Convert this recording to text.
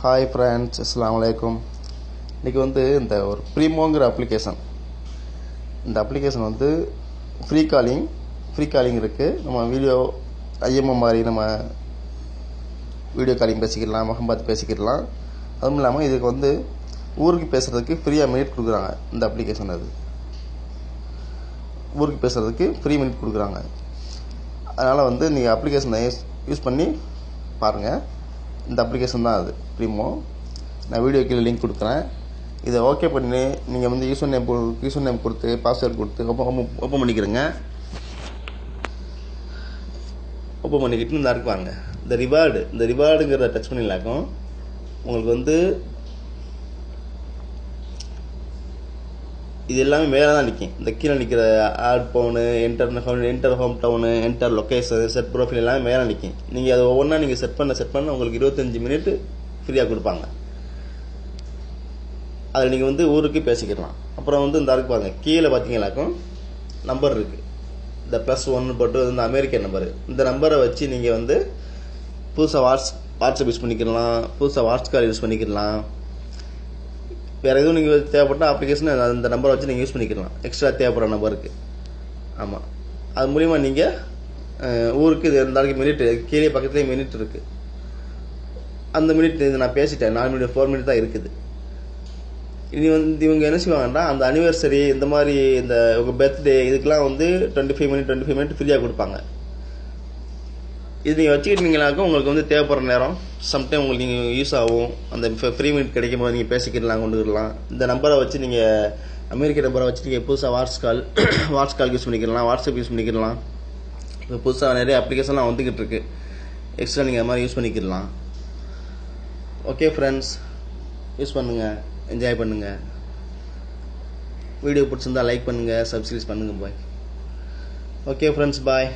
Hi friends அஸ்லாம் அலைக்கும் இன்றைக்கி வந்து இந்த ஒரு ப்ரீமோங்கிற அப்ளிகேஷன் இந்த அப்ளிகேஷன் வந்து ஃப்ரீ காலிங் ஃப்ரீ காலிங் இருக்குது நம்ம வீடியோ ஐஎம்ஓ மாதிரி நம்ம வீடியோ காலிங் பேசிக்கிடலாம் முகம் பார்த்து பேசிக்கிடலாம். அதுவும் இல்லாமல் இதுக்கு வந்து ஊருக்கு பேசுகிறதுக்கு ஃப்ரீயாக மினிட் கொடுக்குறாங்க இந்த அப்ளிகேஷன் அது. ஊருக்கு பேசுகிறதுக்கு ஃப்ரீ மினிட் கொடுக்குறாங்க. அதனால் வந்து நீங்கள் அப்ளிகேஷனை யூஸ் யூஸ் பண்ணி பாருங்கள் இந்த அப்ளிகேஷன் தான் அது. ப்ரீமோ நான் வீடியோ கீழே லிங்க் கொடுக்குறேன். இதை ஓகே பண்ணி நீங்கள் வந்து யூசர் நேம் யூசர் நேம் கொடுத்து பாஸ்வேர்ட் கொடுத்து ஓப்பன் ஓப்பன் பண்ணிக்கிறேங்க ஓப்பன் பண்ணிக்கிட்டு இந்த இருக்கு பாருங்க இந்த ரிவார்டு இந்த ரிவார்டுங்கிறத டச் பண்ணிடலாக்கும் உங்களுக்கு வந்து இது எல்லாமே மேலே தான் நிற்கும் இந்த கீழே நிற்கிற ஆட் பவுனு enter enter home town enter location set profile எல்லாமே மேலே நிற்கும் நீங்கள் அதை ஒவ்வொன்றா நீங்கள் செட் பண்ண செட் பண்ண உங்களுக்கு இருபத்தஞ்சி மினிட் ஃப்ரீயாக கொடுப்பாங்க. அதில் நீங்கள் வந்து ஊருக்கு பேசிக்கலாம். அப்புறம் வந்து இந்த இருக்கு பாருங்க கீழே பார்த்தீங்கன்னாக்கும் நம்பர் இருக்குது இந்த ப்ளஸ் ஒன்று போட்டு இந்த அமெரிக்கன் நம்பர் இந்த நம்பரை வச்சு நீங்கள் வந்து புதுசாக வாட்ஸ் வாட்ஸ்அப் யூஸ் பண்ணிக்கலாம். புதுசாக வாட்ஸ் கால் யூஸ் பண்ணிக்கலாம். வேறு எதுவும் நீங்கள் தேவைப்பட்டால் அப்ளிகேஷன் அந்த நம்பரை வச்சு நீங்கள் யூஸ் பண்ணிக்கலாம். எக்ஸ்ட்ரா தேவைப்படுற நம்பருக்கு ஆமாம் அது மூலிமா நீங்கள் ஊருக்கு இது இந்த மினிட் கீழே பக்கத்துலேயே மினிட் இருக்குது அந்த மினிட் இது நான் பேசிட்டேன். நாலு மினிட் ஃபோர் மினிட் தான் இருக்குது. இனி வந்து இவங்க என்ன செய்வாங்கன்னா அந்த அனிவர்சரி இந்த மாதிரி இந்த உங்கள் பர்த்டே இதுக்கெலாம் வந்து twenty five minute twenty five minute ஃப்ரீயாக கொடுப்பாங்க. இது நீங்கள் வச்சுக்கிட்டீங்களாக்கும் உங்களுக்கு வந்து தேவைப்படுற நேரம் சம்டைம் உங்களுக்கு நீங்கள் யூஸ் ஆகும். அந்த ஃப்ரீ மினிட் கிடைக்கும் போது நீங்கள் பேசிக்கிடலாம் கொண்டுக்கலாம் இந்த நம்பரை வச்சு நீங்கள் அமெரிக்க நம்பரை வச்சு நீங்கள் புதுசாக what's call what's call use பண்ணிக்கலாம் வாட்ஸ்அப் யூஸ் பண்ணிக்கலாம் இப்போ புதுசாக நிறைய அப்ளிகேஷன்லாம் வந்துக்கிட்டு இருக்கு. எக்ஸ்ட்ரா நீங்கள் அது மாதிரி யூஸ் பண்ணிக்கிடலாம். ஓகே ஃப்ரெண்ட்ஸ் யூஸ் பண்ணுங்கள் என்ஜாய் பண்ணுங்கள் வீடியோ பிடிச்சிருந்தா லைக் பண்ணுங்கள் சப்ஸ்கிரைப் பண்ணுங்கள் பாய் ஓகே ஃப்ரெண்ட்ஸ் பாய்